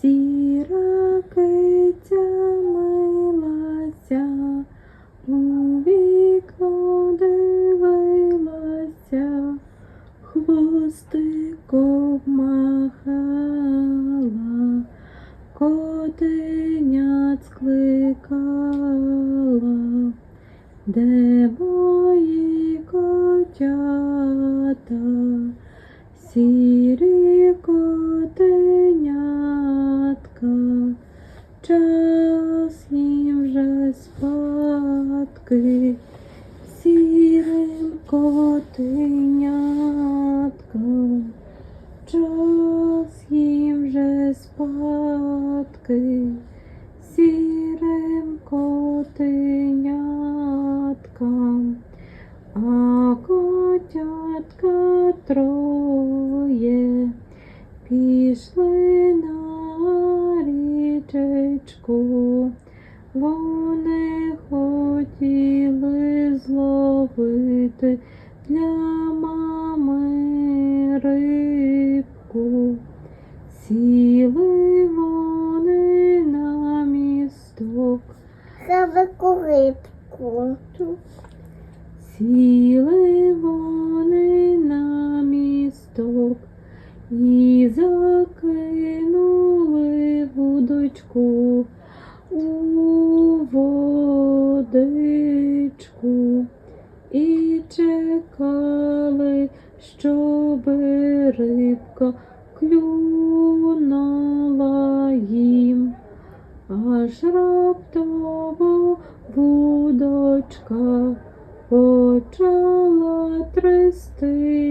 Сіра киця милася, у вікно дивилася, хвостиком махала, котенят скликала, де котеняткам, час їм вже спадки, сірим котеняткам, а котятка троє пішли на річечку. Вони хотіли зловити для мами рибку. Сіли вони на місток. За Велику рибку. Сіли вони клюнула їм. Аж раптово вудочка почала трястися.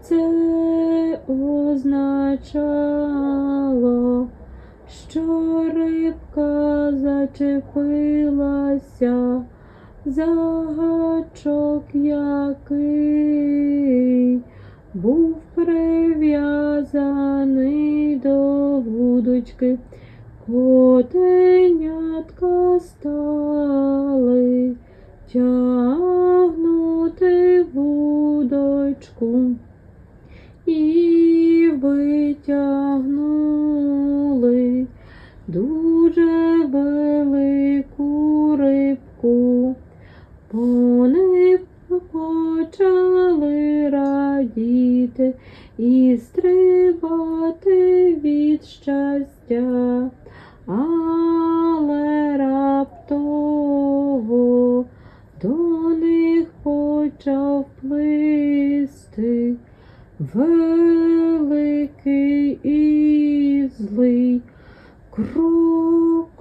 Це означало, що рибка зачепилася за гачок, який був прив'язаний до вудочки. Котенятка стали тягнути вудочку і витягнули дуже велику рибку. Вони почали радіти і стрибати від щастя, але раптово до них почав плисти великий і злий крокодил.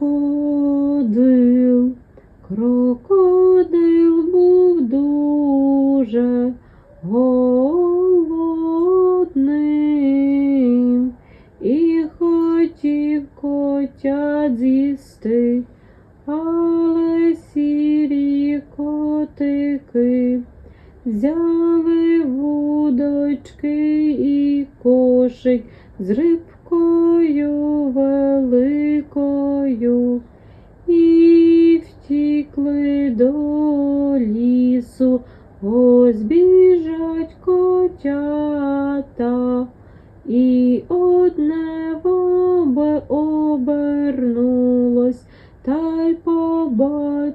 Крокодил був дуже з'їсти, але сірі котики взяли вудочки і кошик з рибкою великою і втікли до лісу. Ось біжать котята, і одне в обе обернулось, та й побачило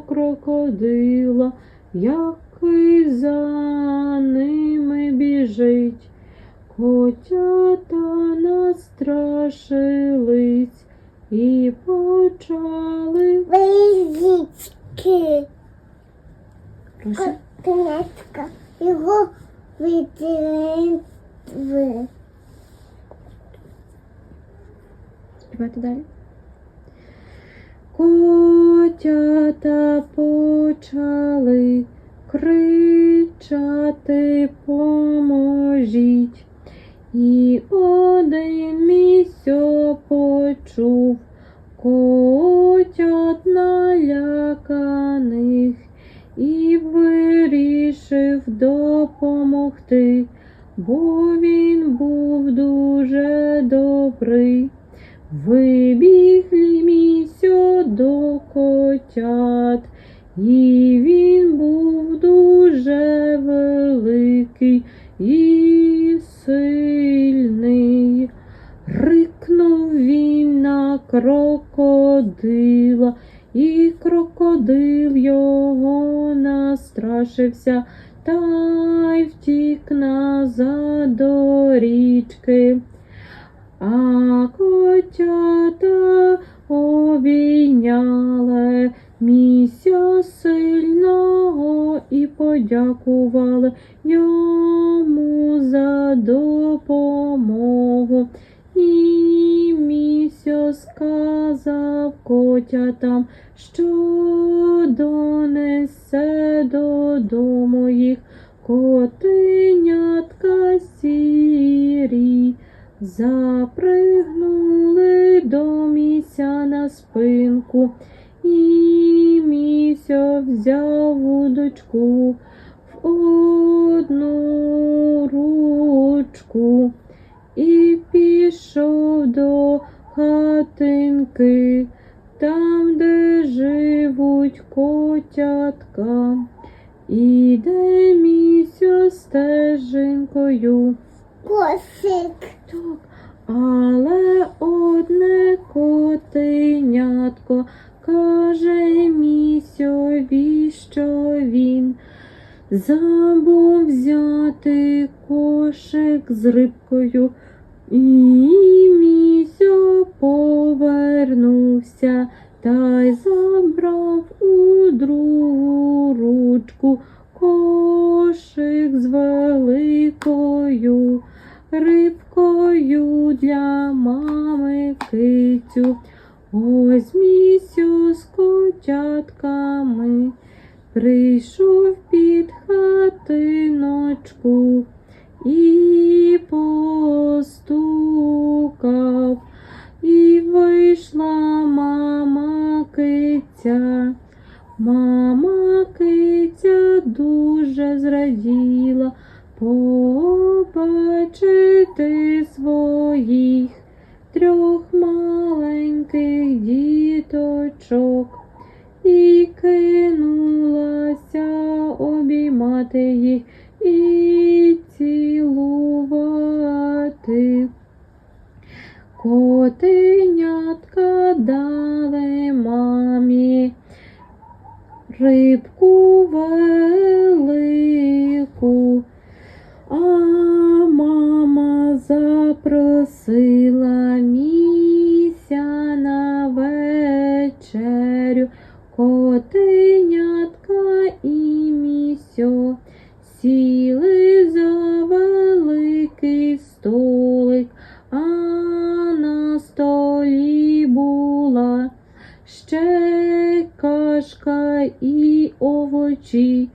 крокодила, який за ними біжить. Котята настрашились і почали. Визички. Прошу. Його виділи. Співайте далі. Котята почали кричати поможіть. І один місьо почув котят наляканих і вирішив допомогти, бо він був дуже добрий. Вибігли місьо до котят, і він був дуже великий і сильний. Рикнув він на крокодила, і крокодил його настрашився. Та котята обійняли місця сильного і подякували йому за допомогу. І місьо сказав котятам, що донесе додому їх котенятка сірі. Запригнули взяв удочку в одну ручку і пішов до хатинки, там, де живуть котятка. Іде місяць стежинкою. Кошик. Так, але одне котенятко каже місьові, що він забув взяти кошик з рибкою. І місьо повернувся та й забрав у другу ручку кошик з великою рибкою для мами кицю. Ось місю з котятками прийшов під хатиночку і постукав, і вийшла мама киця. Мама киця дуже зраділа побачити своїх трьох маленьких діточок і кинулася обіймати їх і цілувати. Котенятка дали мамі рибку велику, а мама запросила і овочі,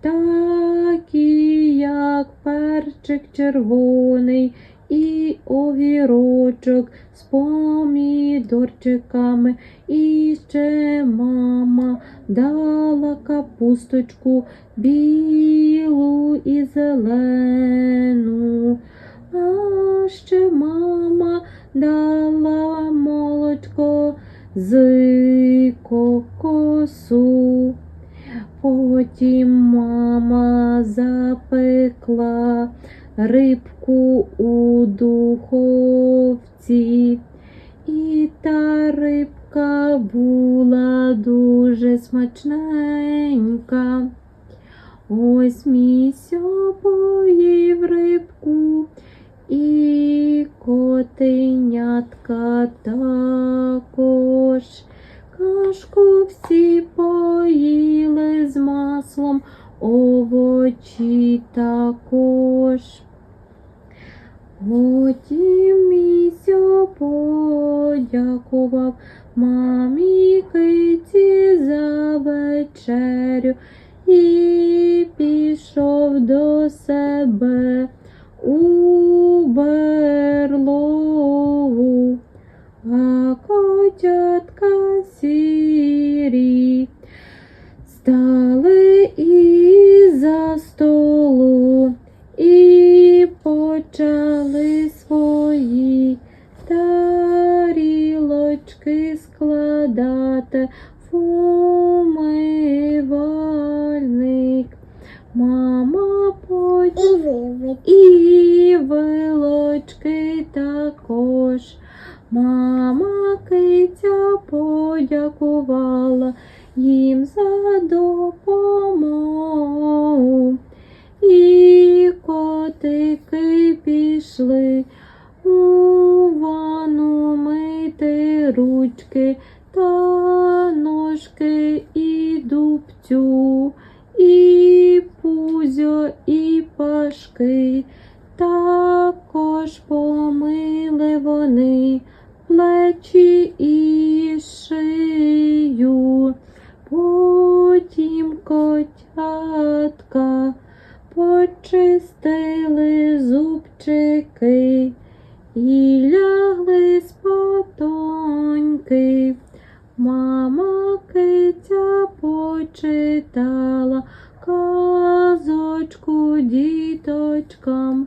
такі, як перчик червоний і огірочок з помідорчиками. І ще мама дала капусточку білу і зелену. А ще мама дала молочко з кокосу. Потім мама запекла рибку у духовці, і та рибка була дуже смачненька. Ось місьо поїв рибку, і котенятка також. Кашку всі поїли з маслом, овочі також. Потім місьо подякував мамі киці за вечерю і пішов до себе у берлогу. А котятка сірі стали із-за столу і почали свої тарілочки складати в умивальник. Мама потім І вилочки також. Мама подякувала їм за допомогу. І котики пішли у ванну мити ручки та ножки і дубцю, і пузьо, і пашки. Також помили вони плечі і шию. Потім котятка почистили зубчики і лягли спатоньки. Мама киця почитала казочку діточкам,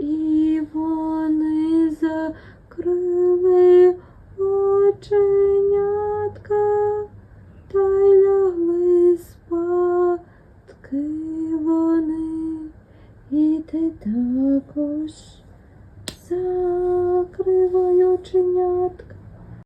і вони закрили оченятка та й лягли спадки вони. І ти також закривай оченятка.